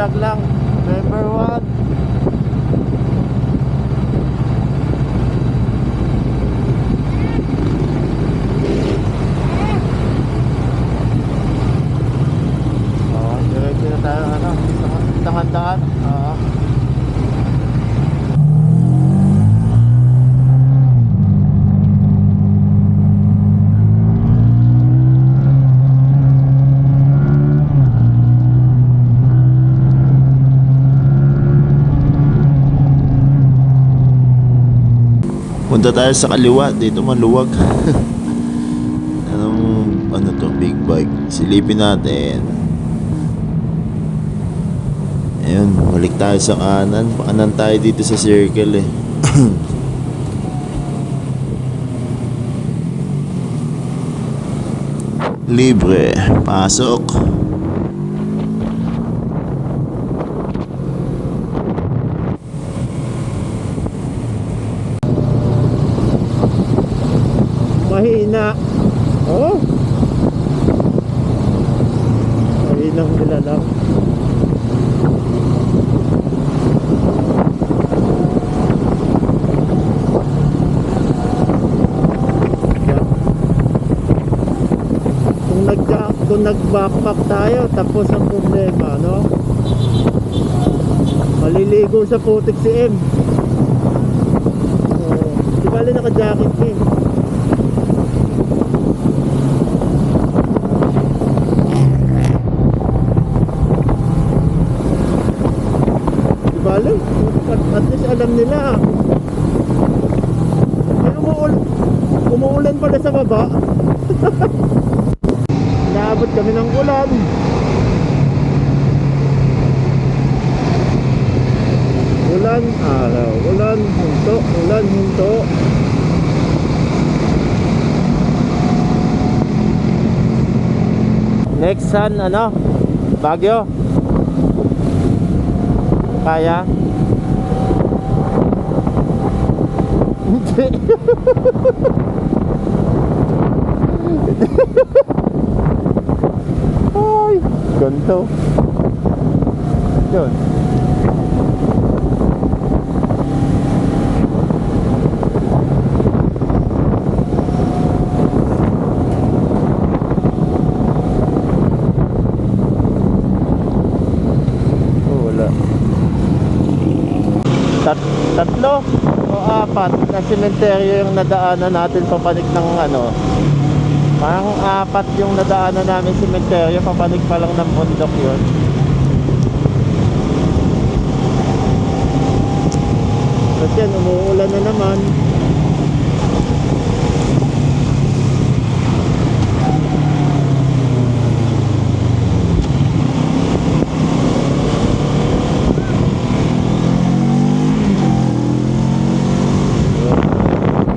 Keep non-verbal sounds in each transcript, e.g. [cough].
vlog lang. Punta tayo sa kaliwa, dito maluwag. [laughs] Anong, ano to, big bike. Silipin natin. Ayun, balik tayo sa kanan. Pakanan tayo dito sa circle eh. [clears throat] Libre, pasok. Mahina. Oh. Mahinang nilalang. Yeah. Kung nag kung nag-backpack tayo tapos ang problema, no? Maliligo sa putik si M. Oh, di bali naka-jacket ka eh. Alam? At, at least alam nila. Ay, umuul umuulan pala sa baba. [laughs] Naabot kami ng ulan. Ulan, araw. Ulan, hunto. Ulan, hunto. Next sun, ano? Bagyo. Kaya? Hindi. Ay, ganito. Yun. Na sementeryo yung nadaanan natin papanik ng ano. Parang apat yung nadaanan namin sementeryo papanik pa lang ng bundok yun. Tapos yan, umuulan na naman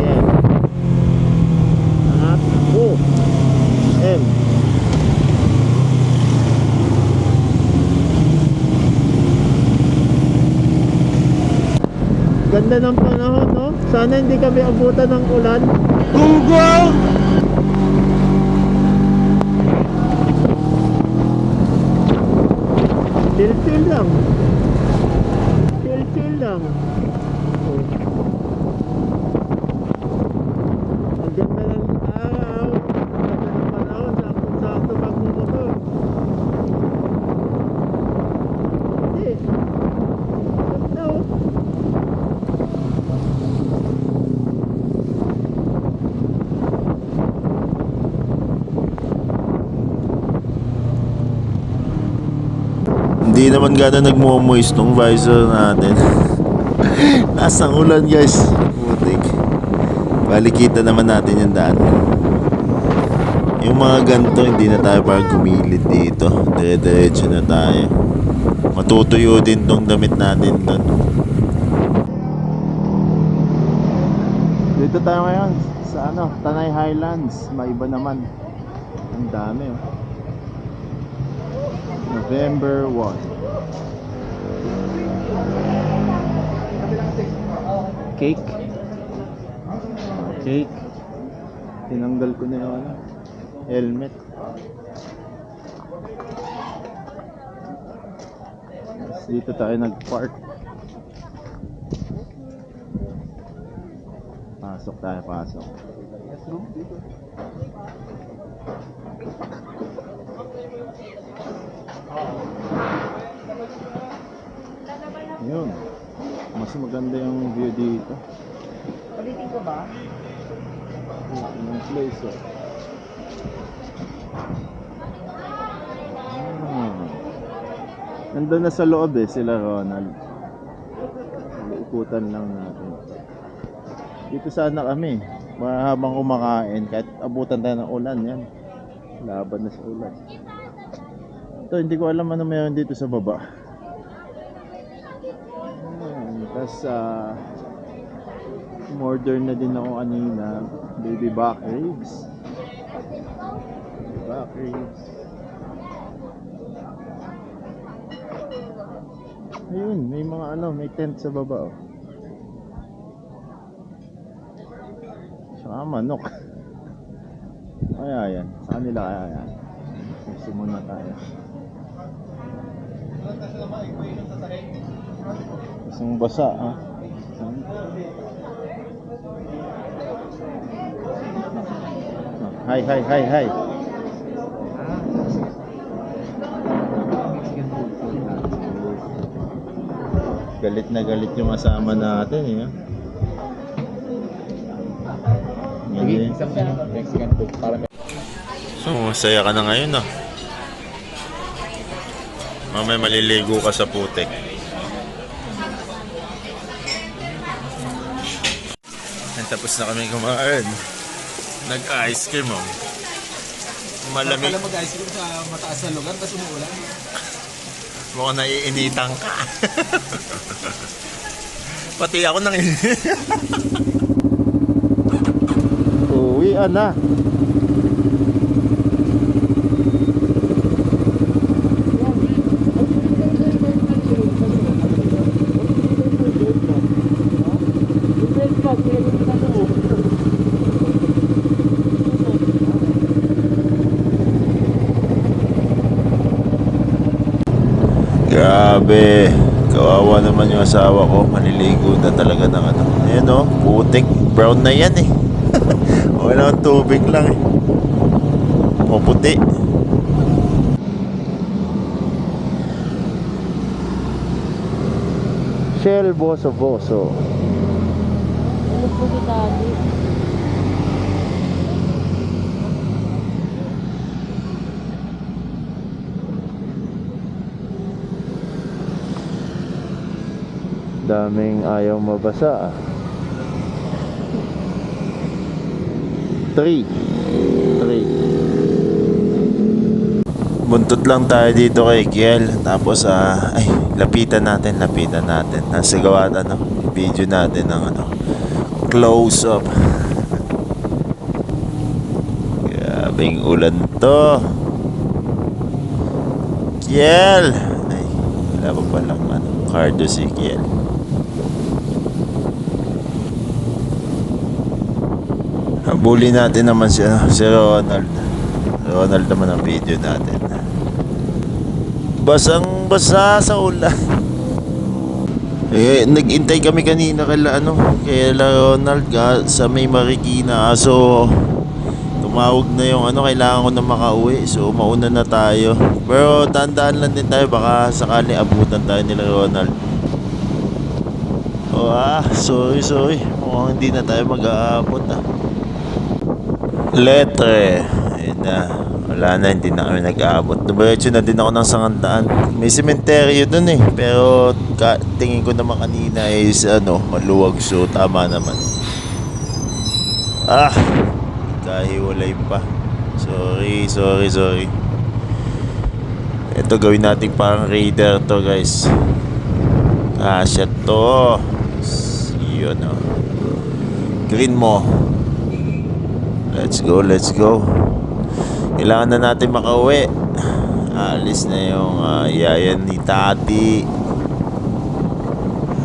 Yan. At O M Ganda ng panahon, no? Sana hindi kami abutan ng ulan. Google! Chill-chill lang. Chill-chill lang. Oh. Ang ganda ng araw. Ang ganda ng panahon. Sakto-sakto magmumotor. Hindi. Ganda oh. Hindi naman gano'n nagmo-moist tong visor natin. [laughs] Nasang ulan guys. Putik. Bali kita naman natin yung daan. Yung mga ganito, hindi na tayo parang gumilid dito. Dire-diretso na tayo. Matutuyo din tong damit natin doon. Dito tayo ngayon sa ano, Tanay Highlands. Maiba naman. Ang dami oh. November 1. Cake. Cake. Tinanggal ko na yung ano, helmet. dito tayo nag-park. Pasok tayo, pasok. Yun. Mas maganda yung view dito. Ulitin ko ba? Yung place, oh. Hmm. Nandun na sa loob eh, sila Ronald. Ikutan lang natin. Dito sana kami. Habang kumakain, kahit abutan tayo ng ulan, yan. Laban na sa ulan. Ito, hindi ko alam ano meron dito sa baba. Ayan, Tapos, ah, modern na din ako kanina. Baby back ribs. Baby back ribs. Ayun, may mga ano, may tent sa baba oh. Saka manok. [laughs] Kaya yan. Sa kanila kaya yan. Muna tayo. Isang basa ah. Hi, hi, hi, hi. Galit na galit yung kasama natin eh. ah. So, masaya ka na ngayon, no? Mamaya maliligo ka sa putek. And tapos na kami kumain. Nag-ice cream, oh. Malamig. Pala mag-ice cream sa mataas na lugar, tapos umuulan. [laughs] Mukhang naiinitan ka. [laughs] Pati ako nang [laughs] uwi na. Grabe. Kawawa naman yung asawa ko. Maliligo na talaga ng ano. Ayan o. Putik. Brown na yan eh. [laughs] Wala tubig lang eh. O puti. Shell Boso Boso. Ano po si Daddy? Daming ayaw mabasa ah. 3 3 Buntot lang tayo dito kay Kiel. Tapos, ah, ay, lapitan natin, lapitan natin. Nasa gawa, ano, video natin ng, ano, close up. Grabing ulan to. Kiel! Ay, wala pa palang, ano, cardo si Kiel. Habulin natin naman si, ano, si Ronald. Ronald naman ang video natin. Basang basa sa ulan. Eh, nagintay kami kanina kala ano, kaya Ronald ga, sa may Marikina. So, tumawag na yung ano, kailangan ko na makauwi. So, mauna na tayo. Pero, tandaan lang din tayo, baka sakali abutan tayo nila Ronald. Oh, ah, sorry, sorry. Mukhang hindi na tayo mag-aabot ah. Letre. Ayun na. Wala na, hindi na kami nag-aabot. Dumiretso na din ako ng sangandaan. May sementeryo dun eh. Pero ka, tingin ko naman kanina is ano, maluwag. So tama naman. Ah! Kahiwalay pa. Sorry, sorry, sorry. Ito gawin natin parang raider to guys. Ah, shit to. Yun oh. Green mo. Let's go, let's go. Kailangan na natin makauwi. Alis na yung uh, yayan ni Tati.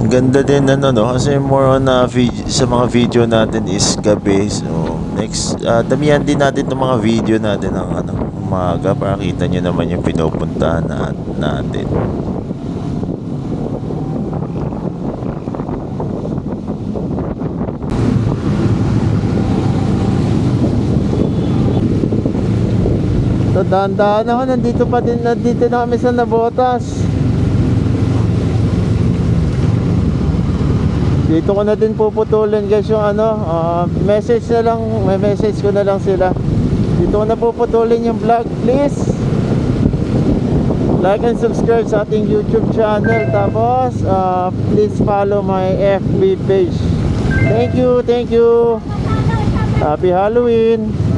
Ang Ganda din ano no kasi more on uh, vid- sa mga video natin is gabi. So next uh, damihan din natin ng mga video natin ng ano umaga para kita nyo naman yung pinupuntahan na, natin. So dahan-dahan ako, nandito pa din, nandito na kami sa Nabotas. Dito ko na din puputulin guys yung ano, ah, message na lang, may message ko na lang sila. Dito ko na puputulin yung vlog, please. Like and subscribe sa ating YouTube channel. Tapos, ah, please follow my FB page. Thank you, thank you. Happy Halloween.